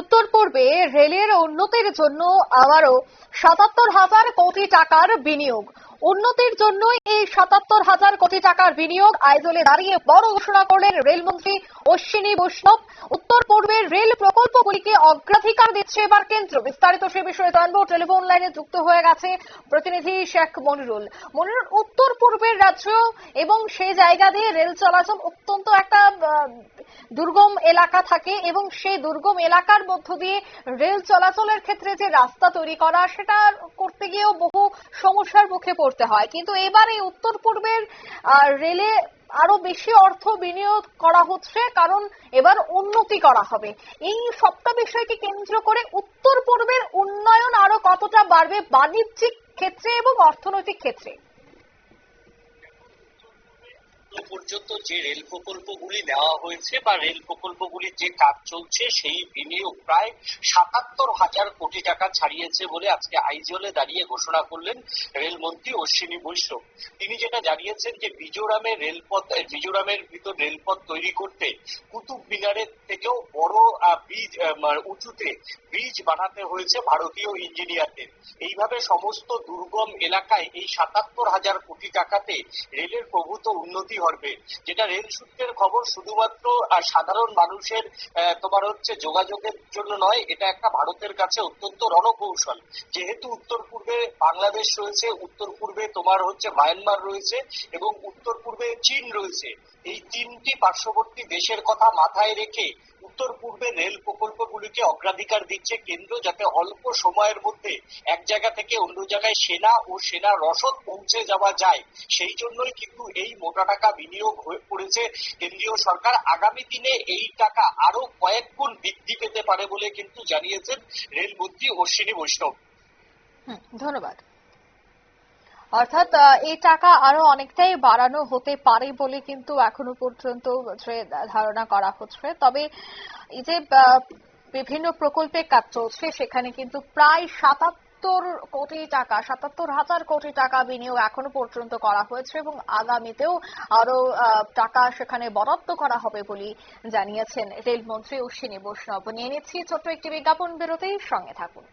উত্তর পূর্বে রেলের উন্নতির জন্য আবারও সাতাত্তর হাজার কোটি টাকার বিনিয়োগ। উন্নতির জন্য এই সাতাত্তর হাজার কোটি টাকার বিনিয়োগ আইজলে দাঁড়িয়ে বড় ঘোষণা করলেন রেলমন্ত্রী অশ্বিনী বৈষ্ণব। উত্তর পূর্বের রেল প্রকল্পগুলিকে অগ্রাধিকার দিচ্ছে এবার কেন্দ্র। বিস্তারিত সে বিষয়ে জানব। টেলিফোন লাইনে যুক্ত হয়ে গেছে প্রতিনিধি শেখ মনিরুল। মনিরুল, উত্তর পূর্বের রাজ্য এবং সেই জায়গা দিয়ে রেল চলাচল অত্যন্ত একটা দুর্গম এলাকা থাকে এবং সেই দুর্গম এলাকার মধ্য দিয়ে রেল চলাচলের ক্ষেত্রে যে রাস্তা তৈরি করা, সেটা করতে গিয়েও বহু সমস্যার মুখে পড়তে হয়। কিন্তু এবার এই উত্তর পূর্বের রেলে আরও বেশি অর্থ বিনিয়োগ করা হচ্ছে, কারণ এবার উন্নতি করা হবে। এই সবটা বিষয়কে কেন্দ্র করে উত্তর পূর্বের উন্নয়ন আরও কতটা বাড়বে বাণিজ্যিক ক্ষেত্রে এবং অর্থনৈতিক ক্ষেত্রে এখনও পর্যন্ত যে রেল প্রকল্পগুলি নেওয়া হয়েছে বা রেল প্রকল্পগুলির যে কাজ চলছে, সেই বিনিয়োগ প্রায় সাতাত্তর হাজার কোটি টাকা ছাড়িয়েছে বলে আজকে আইজলে দাঁড়িয়ে ঘোষণা করলেন রেলমন্ত্রী অশ্বিনী বৈষ্ণব। তিনি যেটা জানিয়েছেন যে মিজোরামে রেলপথ মিজোরামের ভিতর রেলপথ তৈরি করতে কুতুব মিনারের থেকেও বড় ব্রিজ উঁচুতে ব্রিজ বানাতে হয়েছে ভারতীয় ইঞ্জিনিয়ারদের। এইভাবে সমস্ত দুর্গম এলাকায় এই সাতাত্তর হাজার কোটি টাকাতে রেলের প্রভূত উন্নতি হবে যেটা রেল সূত্রের খবর শুধুমাত্র আর সাধারণ মানুষের তোমার হচ্ছে যোগাযোগের জন্য নয়, এটা একটা ভারতের কাছে অত্যন্ত রণকৌশল। যেহেতু উত্তর পূর্বে বাংলাদেশ রয়েছে, উত্তর পূর্বে তোমার হচ্ছে মায়ানমার রয়েছে এবং উত্তর পূর্বে চীন রয়েছে। এই তিনটি পার্শ্ববর্তী দেশের কথা মাথায় রেখে উত্তর পূর্বে রেল প্রকল্পগুলিকে অগ্রাধিকার দিচ্ছে কেন্দ্র যাতে অল্প সময়ের মধ্যে এক জায়গা থেকে অন্য জায়গায় সেনা ও সেনা রসদ পৌঁছে যাওয়া যায়। সেই জন্যই কিন্তু এই মোটা টাকা বিনিয়োগ হয়ে পড়েছে। কেন্দ্রীয় সরকার আগামী দিনে এই টাকা আরও কয়েক গুণ বৃদ্ধি পেতে পারে বলে কিন্তু জানিয়েছেন রেলমন্ত্রী অশ্বিনী বৈষ্ণব। ধন্যবাদ। অর্থাৎ এই টাকা আরও অনেকটাই বাড়ানো হতে পারে বলে কিন্তু এখনও পর্যন্ত হচ্ছে ধারণা করা হচ্ছে। তবে এই যে বিভিন্ন প্রকল্পে কাজ চলছে, সেখানে কিন্তু প্রায় সাতাত্তর কোটি টাকা, সাতাত্তর হাজার কোটি টাকা বিনিয়োগ এখনও পর্যন্ত করা হয়েছে এবং আগামীতেও আরও টাকা সেখানে বরাদ্দ করা হবে বলে জানিয়েছেন রেলমন্ত্রী অশ্বিনী বৈষ্ণব। নিয়ে নিচ্ছি ছোট্ট একটি বিজ্ঞাপন বিরতির সঙ্গে থাকুন।